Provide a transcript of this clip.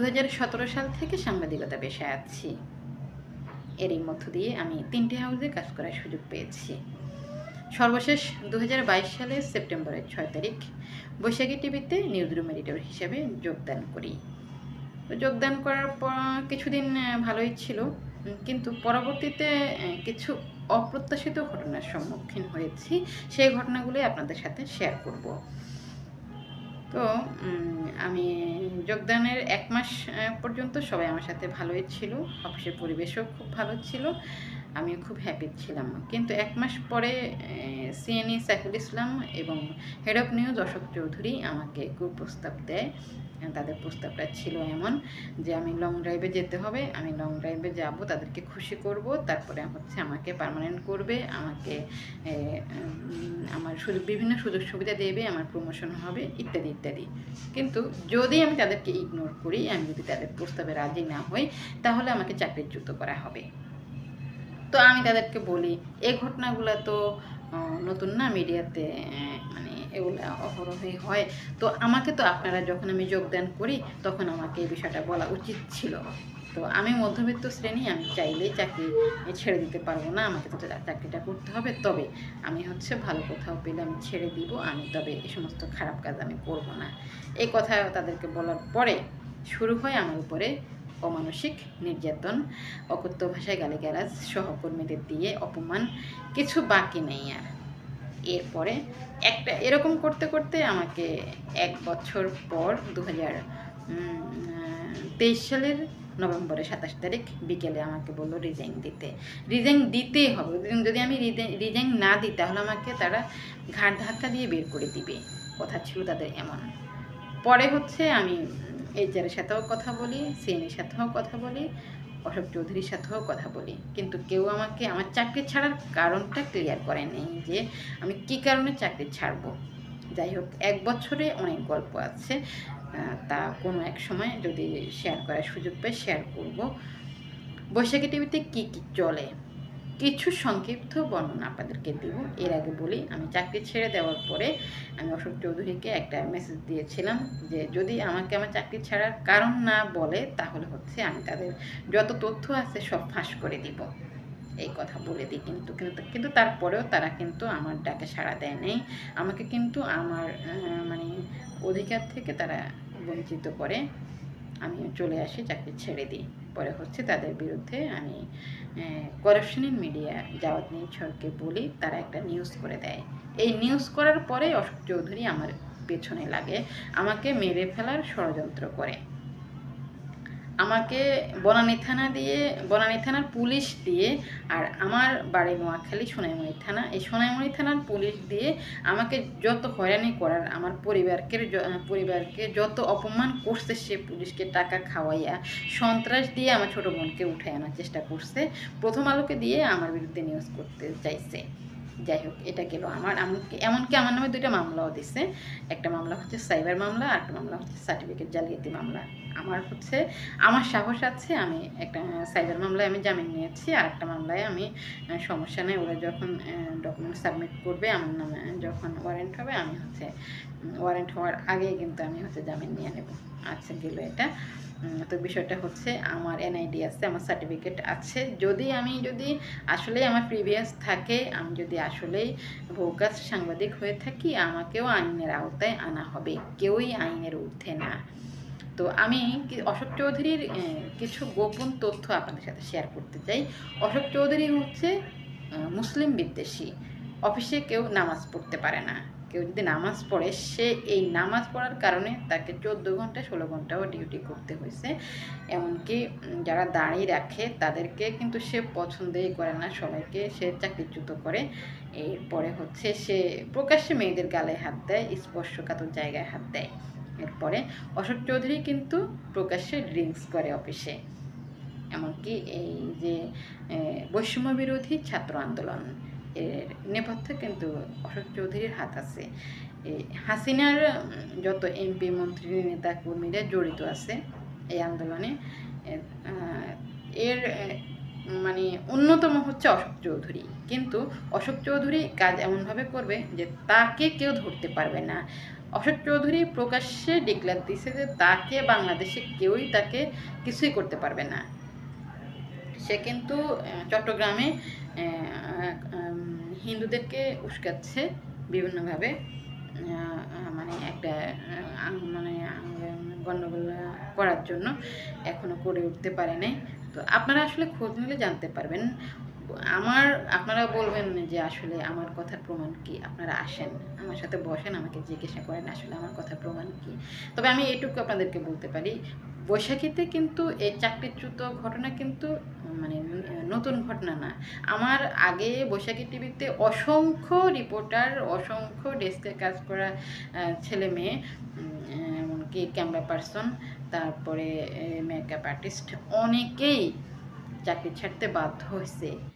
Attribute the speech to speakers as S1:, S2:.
S1: দু হাজার সতেরো সাল থেকে সাংবাদিকতা পেশায় আছি। এরই মধ্য দিয়ে আমি তিনটি হাউসে কাজ করার সুযোগ পেয়েছি। সর্বশেষ দু সালের সেপ্টেম্বরের ছয় তারিখ বৈশাখী টিভিতে নিউজ রুম এডিটর হিসেবে যোগদান করি। যোগদান করার পর কিছুদিন ভালোই ছিল। কিন্তু পরবর্তীতে কিছু অপ্রত্যাশিত ঘটনার সম্মুখীন হয়েছি। সেই ঘটনাগুলোই আপনাদের সাথে শেয়ার করব। তো আমি যোগদানের এক মাস পর্যন্ত সবাই আমার সাথে ভালোই ছিল। অফিসের পরিবেশও খুব ভালো ছিল। আমি খুব হ্যাপি ছিলাম। কিন্তু এক মাস পরে সিএনই সাইফুল ইসলাম এবং head of news Ashok Chowdhury আমাকে কুপ্রস্তাব দেয়। তাদের প্রস্তাবটা ছিল এমন যে, আমি লং ড্রাইভে যেতে হবে, আমি লং ড্রাইভে যাব, তাদেরকে খুশি করব, তারপরে হচ্ছে আমাকে পার্মানেন্ট করবে, আমাকে আমার সুযোগ, বিভিন্ন সুযোগ সুবিধা দেবে, আমার প্রমোশন হবে, ইত্যাদি ইত্যাদি। কিন্তু যদি আমি তাদেরকে ইগনোর করি, আমি যদি তাদের প্রস্তাবে রাজি না হই, তাহলে আমাকে চাকরিচ্যুত করা হবে। তো আমি তাদেরকে বলি এই ঘটনাগুলো তো নতুন না মিডিয়াতে মানে এগুলো অহরহই হয়। তো আমাকে তো আপনারা যখন আমি যোগদান করি, তখন আমাকে এই বিষয়টা বলা উচিত ছিল। তো আমি মধ্যবিত্ত শ্রেণি, আমি চাইলেই চাকরি ছেড়ে দিতে পারব না, আমাকে তো চাকরিটা করতে হবে। তবে আমি হচ্ছে ভালো কোথাও পেলে আমি ছেড়ে দিব, আমি তবে এই সমস্ত খারাপ কাজ আমি করব না। এই কথা তাদেরকে বলার পরে শুরু হয় আমার উপরে অমানসিক নির্যাতন, অকথ্য ভাষায় গালিগালাজ, সহকর্মীদের দিয়ে অপমান। কিছু বাকি নেই আর। এরপরে একটা এরকম করতে করতে আমাকে এক বছর পর দু হাজার তেইশ সালের নভেম্বরের সাতাশ তারিখ বিকেলে আমাকে বলল রিজাইন দিতে। রিজাইন দিতেই হবে। যদি আমি রিজাইন না দিই তাহলে আমাকে তারা ঘাট ধাক্কা দিয়ে বের করে দিবে। কথা ছিল তাদের এমন। পরে হচ্ছে আমি এইচআরের সাথেও কথা বলি সিএনের সাথেও কথা বলি অশোক চৌধুরীর সাথেও কথা বলি। কিন্তু কেউ আমাকে, আমার চাকরি ছাড়ার কারণটা ক্লিয়ার করে নেই যে আমি কি কারণে চাকরি ছাড়ব। যাই হোক, এক বছরে অনেক গল্প আছে। তা কোনো এক সময় যদি শেয়ার করার সুযোগ পাই শেয়ার করব। বৈশাখী টিভিতে কী কী চলে? কিছু সংক্ষিপ্ত বর্ণনা আপনাদেরকে দিব। এর আগে বলি, আমি চাকরি ছেড়ে দেওয়ার পরে আমি অশোক চৌধুরীকে একটা মেসেজ দিয়েছিলাম যে, যদি আমাকে আমার চাকরি ছাড়ার কারণ না বলে, তাহলে হচ্ছে আমি তাদের যত তথ্য আছে সব ফাঁস করে দিব। এই কথা বলে দিই কিন্তু কিন্তু কিন্তু তারপরেও তারা কিন্তু আমার ডাকে সাড়া দেয় নাই। আমাকে কিন্তু আমার মানে অধিকার থেকে তারা বঞ্চিত করে। আমি চলে আসি, চাকরি ছেড়ে দিই। পরে হচ্ছে তাদের বিরুদ্ধে আমি করাপশন ইন মিডিয়া জাওয়াত নিউজকে বলি, তারা একটা নিউজ করে দেয়। এই নিউজ করার পরে অশোক চৌধুরী আমার পেছনে লাগে, আমাকে মেরে ফেলার ষড়যন্ত্র করে। আমাকে বনানী থানা দিয়ে, বনানী থানার পুলিশ দিয়ে আর আমার বাড়ি নোয়াখালী সোনাইমণি থানা। এই সোনাইমণি থানার পুলিশ দিয়ে আমাকে যত হয়রানি করার, আমার পরিবারকে পরিবারকে যত অপমান করছে সে পুলিশকে টাকা খাওয়াইয়া, সন্ত্রাস দিয়ে আমার ছোট বোনকে উঠাই আনার চেষ্টা করছে। প্রথম আলোকে দিয়ে আমার বিরুদ্ধে নিউজ করতে চাইছে। যাই হোক, এটা গেল আমার। এমনকি আমার নামে দুইটা মামলাও দিছে। একটা মামলা হচ্ছে সাইবার মামলা, আর একটা মামলা হচ্ছে সার্টিফিকেট জালিয়াতি মামলা। আমার হচ্ছে, আমার সাহস আছে, আমি একটা সাইবার মামলায় আমি জামিন নিয়েছি, আর একটা মামলায় আমি সমস্যা নেই। ওরা যখন ডকুমেন্ট সাবমিট করবে, আমার নামে যখন ওয়ারেন্ট হবে, আমি হচ্ছে ওয়ারেন্ট হওয়ার আগেই কিন্তু আমি হচ্ছে জামিন নিয়ে নেব। আচ্ছা গেল এটা। তো বিষয়টা হচ্ছে আমার এনআইডি আছে, আমার সার্টিফিকেট আছে। যদি আমি যদি আসলেই আমার প্রিভিয়াস থাকে, আমি যদি আসলেই ভৌকাস সাংবাদিক হয়ে থাকি, আমাকেও আইনের আওতায় আনা হবে। কেউই আইনের ঊর্ধ্বে না। তো আমি অশোক চৌধুরীর কিছু গোপন তথ্য আপনাদের সাথে শেয়ার করতে চাই। অশোক চৌধুরী হচ্ছে মুসলিম বিদ্বেষী। অফিসে কেউ নামাজ পড়তে পারে না। কেউ যদি নামাজ পড়ে, সে এই নামাজ পড়ার কারণে তাকে চোদ্দ ঘণ্টা, ষোলো ঘন্টাও ডিউটি করতে হয়েছে। এমনকি যারা দাঁড়িয়ে রাখে, তাদেরকে কিন্তু সে পছন্দই করে না। সবাইকে সে চাকরিচ্যুত করে। এরপরে হচ্ছে সে প্রকাশ্যে মেয়েদের গালে হাত দেয়, স্পর্শকাতর জায়গায় হাত দেয়। এরপরে অশোক চৌধুরী কিন্তু প্রকাশ্যে ড্রিঙ্কস করে অফিসে। এমনকি এই যে বৈষম্য বিরোধী ছাত্র আন্দোলন। এর নেপথ্যে কিন্তু অশোক চৌধুরীর হাত আছে। হাসিনার যত এমপি মন্ত্রী নেতা কর্মীরা জড়িত আছে এই আন্দোলনে এর, মানে অন্যতম হচ্ছে অশোক চৌধুরী। কিন্তু অশোক চৌধুরী কাজ এমনভাবে করবে যে তাকে কেউ ধরতে পারবে না। অশোক চৌধুরী প্রকাশ্যে ডিক্লেয়ার দিছে যে তাকে বাংলাদেশে কেউই তাকে কিছুই করতে পারবে না। সে কিন্তু চট্টগ্রামে হিন্দুদেরকে উস্কাচ্ছে বিভিন্নভাবে মানে একটা মানে গণ্ডগোল করার জন্য এখনও করে উঠতে পারে নাই। তো আপনারা আসলে খোঁজ নিলে জানতে পারবেন। আমার, আপনারা বলবেন যে আসলে আমার কথার প্রমাণ কি? আপনারা আসেন, আমার সাথে বসেন, আমাকে জিজ্ঞাসা করেন আসলে আমার কথার প্রমাণ কি? তবে আমি এটুকু আপনাদেরকে বলতে পারি, বৈশাখীতে কিন্তু এই চাকরিচ্যুত ঘটনা কিন্তু মানে নতুন ঘটনা না। আমার আগে বৈশাখী টিভিতে অসংখ্য রিপোর্টার, অসংখ্য ডেস্কে কাজ করা ছেলে মেয়ে এমনকি ক্যামেরা পার্সন, তারপরে মেকআপ আর্টিস্ট অনেকেই চাকরি ছাড়তে বাধ্য হয়েছে